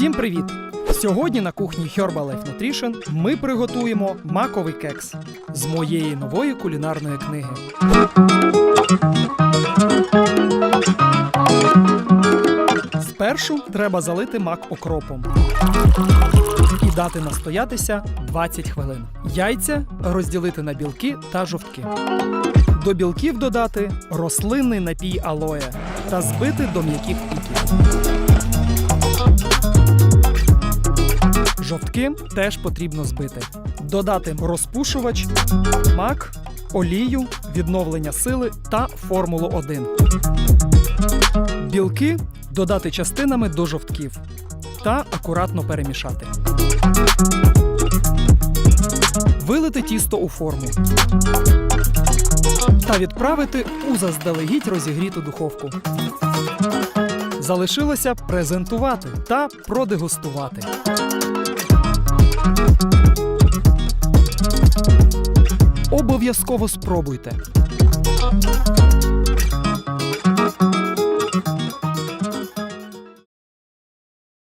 Всім привіт! Сьогодні на кухні Herbal Life Nutrition ми приготуємо маковий кекс з моєї нової кулінарної книги. Спершу треба залити мак окропом і дати настоятися 20 хвилин. Яйця розділити на білки та жовтки. До білків додати рослинний напій алоє та збити до м'яких піків. Жовтки теж потрібно збити. Додати розпушувач, мак, олію, відновлення сили та формулу 1. Білки додати частинами до жовтків та акуратно перемішати. Вилити тісто у форму та відправити у заздалегідь розігріту духовку. Залишилося презентувати та продегустувати. Обов'язково спробуйте.